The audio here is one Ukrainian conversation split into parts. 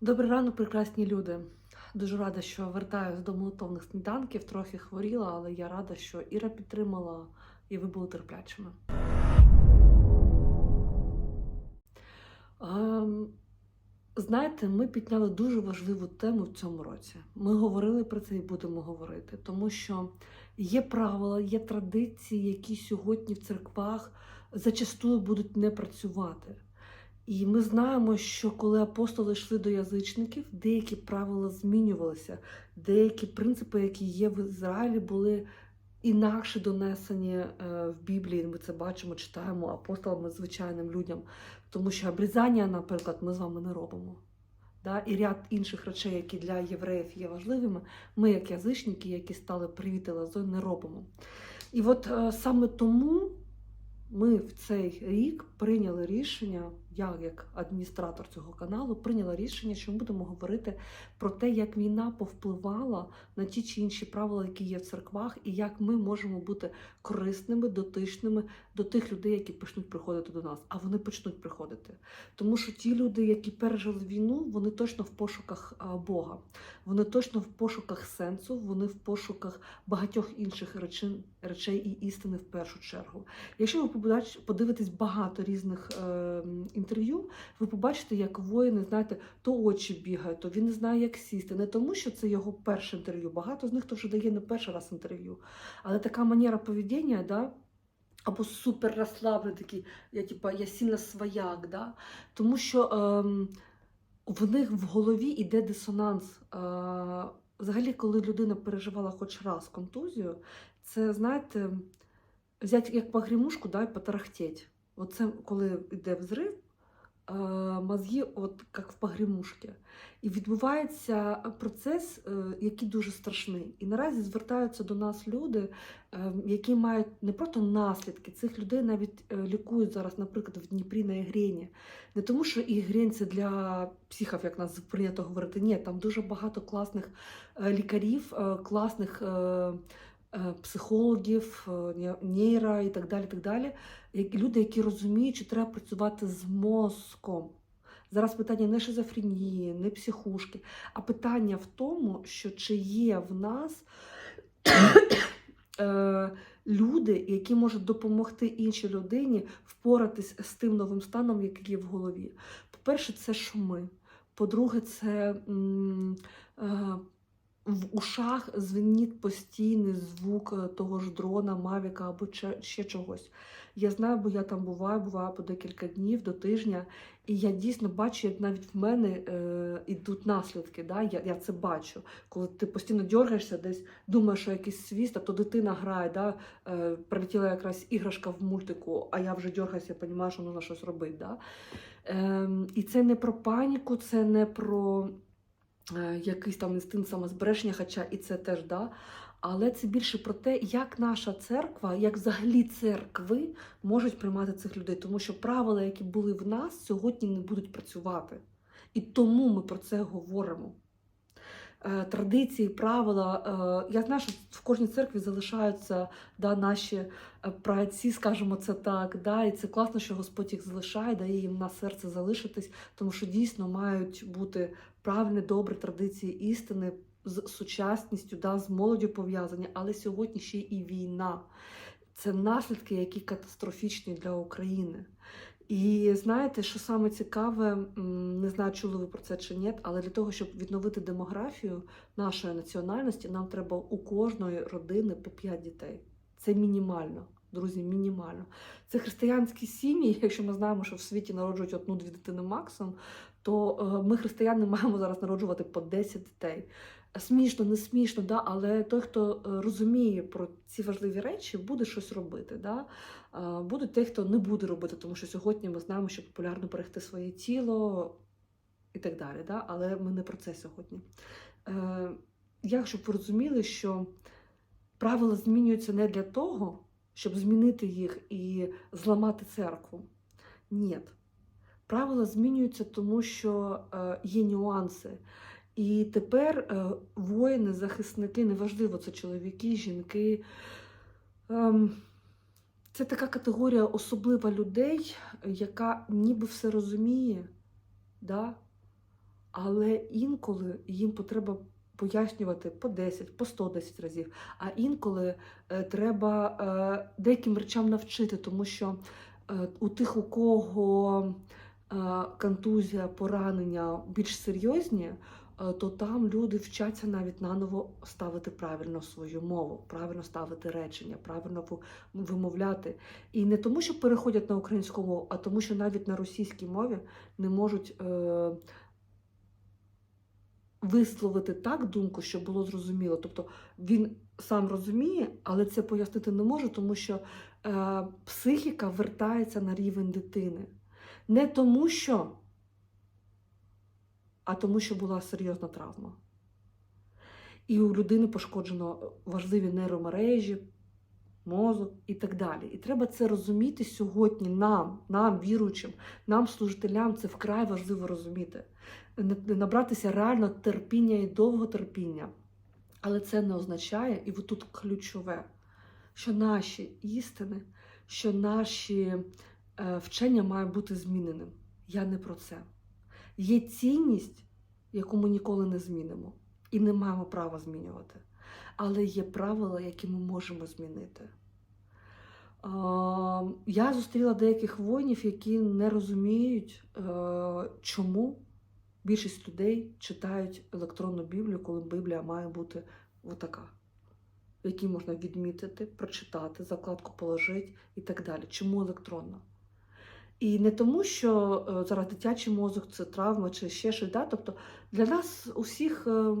Добрий ранок, прекрасні люди. Дуже рада, що вертаюсь до молитовних сніданків. Трохи хворіла, але я рада, що Іра підтримала і ви були терплячими. Ем, знаєте, ми підняли дуже важливу тему в цьому році. Ми говорили про це і будемо говорити, тому що є правила, є традиції, які сьогодні в церквах зачастую будуть не працювати. І ми знаємо, що коли апостоли йшли до язичників, деякі правила змінювалися, деякі принципи, які є в Ізраїлі, були інакше донесені е, в Біблії. Ми це бачимо, читаємо апостолам, звичайним людям. Тому що обрізання, наприклад, ми з вами не робимо. І ряд інших речей, які для євреїв є важливими, ми, як язичники, які стали привіти лазою, не робимо. І от е, саме тому ми в цей рік прийняли рішення, я як адміністратор цього каналу прийняла рішення, що ми будемо говорити про те, як війна повпливала на ті чи інші правила, які є в церквах, і як ми можемо бути корисними, дотичними до тих людей, які почнуть приходити до нас. А вони почнуть приходити. Тому що ті люди, які пережили війну, вони точно в пошуках Бога, вони точно в пошуках сенсу, вони в пошуках багатьох інших речей, речей і істини в першу чергу. Якщо ви подивитесь багато різних е, інтерв'ю, ви побачите, як воїни, знаєте, то очі бігають, то він не знає, як сісти. Не тому, що це його перше інтерв'ю. Багато з них то вже дає не перший раз інтерв'ю. Але така манера поведіння, да, або супер розслаблений такий, я типа я сильно свояк, да? тому що ем, в них в голові йде дисонанс. Е, взагалі, коли людина переживала хоч раз контузію, це знаєте, взяти як погремушку да, і потарахтеть. Оце коли йде взрив, мозги, от як в погремушці. І відбувається процес, е, який дуже страшний. І наразі звертаються до нас люди, е, які мають не просто наслідки, цих людей навіть е, лікують зараз, наприклад, в Дніпрі на Ігрені. Не тому, що Ігрень це для психів, як нас прийнято говорити. Ні, там дуже багато класних е, лікарів, е, класних. Е, Психологів, е, нейро і так далі. так далі. Люди, які розуміють, що треба працювати з мозком. Зараз питання не шизофренії, не психушки, а питання в тому, що чи є в нас е, люди, які можуть допомогти іншій людині впоратись з тим новим станом, який є в голові. По-перше, це шуми. По-друге, це м, в ушах звеніть постійний звук е, того ж дрона, мавіка або ще, чогось. Я знаю, бо я там буваю, буваю по декілька днів до тижня, і я дійсно бачу, як навіть в мене е, йдуть наслідки. Да? Я, я це бачу. Коли ти постійно дергаєшся, десь думаєш, що якийсь свіст, а то дитина грає, да? е, прилетіла якраз іграшка в мультику, а я вже дергаюся, я розумію, що потрібно щось робити. Да? Ем, і це не про паніку, це не про е, якийсь там інстинкт самозбереження, хоча і це теж да. Але це більше про те, як наша церква, як взагалі церкви можуть приймати цих людей, тому що правила, які були в нас, сьогодні не будуть працювати. І тому ми про це говоримо. Е, Традиції, правила. е, Я знаю, що в кожній церкві залишаються да, наші е, праотці, скажімо це так. Да, І це класно, що Господь їх залишає, дає їм на серце залишитись, тому що дійсно мають бути правильні, добрі традиції істини з сучасністю, да, з молоддю пов'язані, але сьогодні ще і війна. Це наслідки, які катастрофічні для України. І знаєте, що саме цікаве, не знаю, чули ви про це чи ні, але для того, щоб відновити демографію нашої національності, нам треба у кожної родини по 5 дітей. Це мінімально. Друзі, мінімально. Це християнські сім'ї. Якщо ми знаємо, що в світі народжують одну-дві дитини максимум, то е, ми, християни, маємо зараз народжувати по 10 дітей. Смішно, не смішно, да? але той, хто е, розуміє про ці важливі речі, буде щось робити. Да? Е, Будуть ті, хто не буде робити, тому що сьогодні ми знаємо, що популярно берегти своє тіло і так далі. Да? Але ми не про це сьогодні. Е, Я, щоб ви розуміли, що правила змінюються не для того, щоб змінити їх і зламати церкву. Ні. Правила змінюються, тому що е, є нюанси. І тепер е, воїни, захисники, неважливо, це чоловіки, жінки. Ем, це така категорія особлива людей, яка ніби все розуміє, да? Але інколи їм потреба пояснювати по 10, по 110 разів. А інколи е, треба деяким речам навчити, тому що у тих, у кого контузія, поранення більш серйозні, е, то там люди вчаться навіть наново ставити правильно свою мову, правильно ставити речення, правильно вимовляти. І не тому, що переходять на українську мову, а тому, що навіть на російській мові не можуть. Е, Висловити так думку, щоб було зрозуміло. Тобто він сам розуміє, але це пояснити не може, тому що е, психіка вертається на рівень дитини. Не тому, що, а тому, що була серйозна травма. І у людини пошкоджено важливі нейромережі, мозок і так далі. І треба це розуміти сьогодні нам, нам, віруючим, нам, служителям, це вкрай важливо розуміти. Набратися реально терпіння і довготерпіння. Але це не означає, і тут ключове, що наші істини, що наші вчення мають бути зміненим. Я не про це. Є цінність, яку ми ніколи не змінимо, і не маємо права змінювати. Але є правила, які ми можемо змінити. Я зустріла деяких воїнів, які не розуміють, е, чому більшість людей читають електронну Біблію, коли Біблія має бути отака, в якій можна відмітити, прочитати, закладку положити і так далі. Чому електронна? І не тому, що е, зараз дитячий мозок це травма чи ще щось. Да? Тобто для нас усіх, е,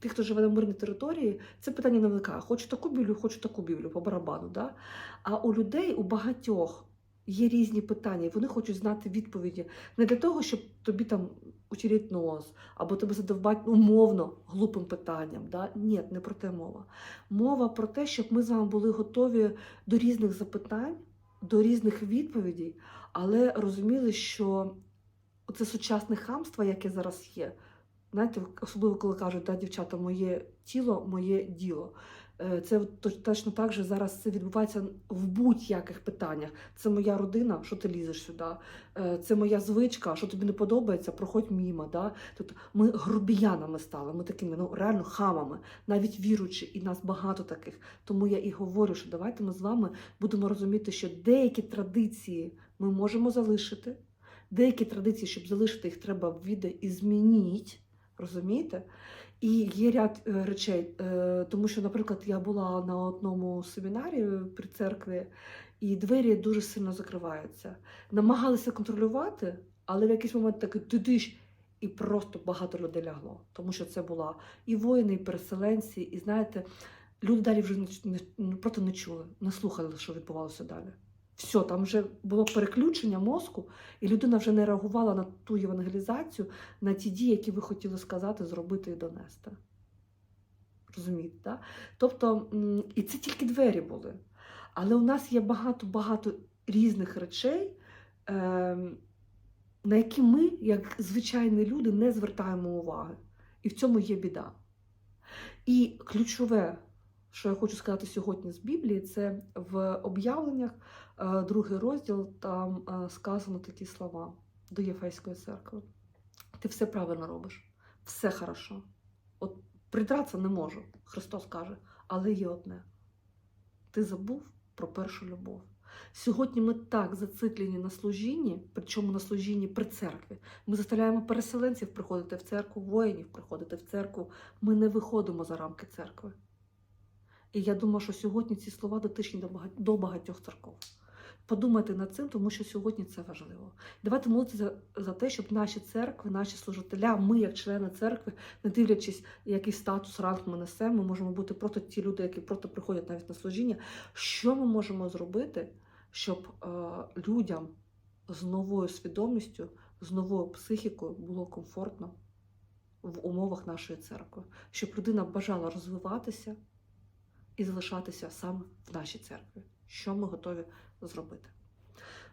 тих, хто живе на мирній території, це питання не виникає. Хочу таку біблію, хочу таку біблію по барабану. Да? А у людей, у багатьох є різні питання, і вони хочуть знати відповіді не для того, щоб тобі там утірити нос, або тебе задовбати умовно глупим питанням. Да? Ні, не про те мова. Мова про те, щоб ми з вами були готові до різних запитань, до різних відповідей, але розуміли, що це сучасне хамство, яке зараз є. Знаєте, особливо коли кажуть, да, дівчата, моє тіло, моє діло. Е, Це точно так же зараз це відбувається в будь-яких питаннях. Це моя родина, що ти лізеш сюди? Е, Це моя звичка, що тобі не подобається, проходь мімо. Да? Тобто ми грубіянами стали, ми такими ну реально хамами, навіть віруючи, і нас багато таких. Тому я і говорю, що давайте ми з вами будемо розуміти, що деякі традиції ми можемо залишити, деякі традиції, щоб залишити їх, треба віде і змінити. Розумієте? І є ряд е, речей, е, тому що, наприклад, я була на одному семінарі при церкві, і двері дуже сильно закриваються. Намагалися контролювати, але в якийсь момент такий тидиш, і просто багато людей лягло. Тому що це була і воїни, і переселенці, і знаєте, люди далі вже не, не, просто не чули, не слухали, що відбувалося далі. Все, там вже було переключення мозку, і людина вже не реагувала на ту євангелізацію, на ті дії, які ви хотіли сказати, зробити і донести. Розумієте, так? Тобто, і це тільки двері були. Але у нас є багато-багато різних речей, ем, на які ми, як звичайні люди, не звертаємо уваги. І в цьому є біда. І ключове, що я хочу сказати сьогодні з Біблії, це в об'явленнях, другий розділ, там е, сказано такі слова до Єфейської церкви. Ти все правильно робиш, все хорошо. От придратися не можу, Христос каже, але є одне. Ти забув про першу любов. Сьогодні ми так зациклені на служінні, причому на служінні при церкві. Ми заставляємо переселенців приходити в церкву, воїнів приходити в церкву. Ми не виходимо за рамки церкви. І я думаю, що сьогодні ці слова дотичні до багатьох церков. Подумайте над цим, тому що сьогодні це важливо. Давайте молитися за, те, щоб наші церкви, наші служителя, ми, як члени церкви, не дивлячись, який статус ранг ми несемо, ми можемо бути просто ті люди, які просто приходять навіть на служіння. Що ми можемо зробити, щоб е, людям з новою свідомістю, з новою психікою було комфортно в умовах нашої церкви, щоб людина бажала розвиватися і залишатися саме в нашій церкві. Що ми готові зробити?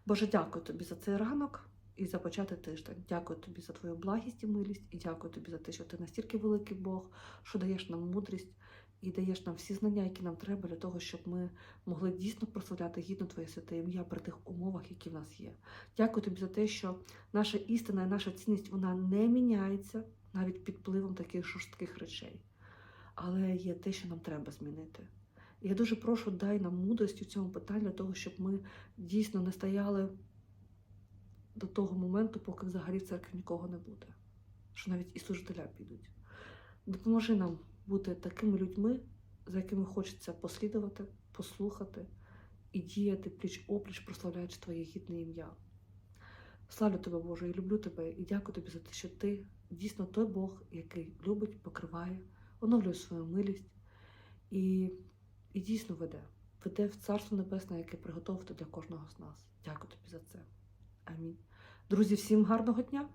Боже, дякую тобі за цей ранок і за початий тиждень. Дякую тобі за твою благість і милість, і дякую тобі за те, що ти настільки великий Бог, що даєш нам мудрість і даєш нам всі знання, які нам треба для того, щоб ми могли дійсно прославляти гідно Твоє святе ім'я при тих умовах, які в нас є. Дякую тобі за те, що наша істина і наша цінність вона не міняється навіть під впливом таких жорстких речей. Але є те, що нам треба змінити. Я дуже прошу, дай нам мудрості в цьому питанні для того, щоб ми дійсно не стояли до того моменту, поки взагалі в церкві нікого не буде, що навіть і служителя підуть. Допоможи нам бути такими людьми, за якими хочеться послідувати, послухати і діяти пліч опліч, прославляючи Твоє гідне ім'я. Славлю тебе, Боже, і люблю тебе, і дякую тобі за те, що ти дійсно той Бог, який любить, покриває, оновлює свою милість і, і дійсно веде. Веде в Царство Небесне, яке приготовте для кожного з нас. Дякую тобі за це. Амінь. Друзі, всім гарного дня!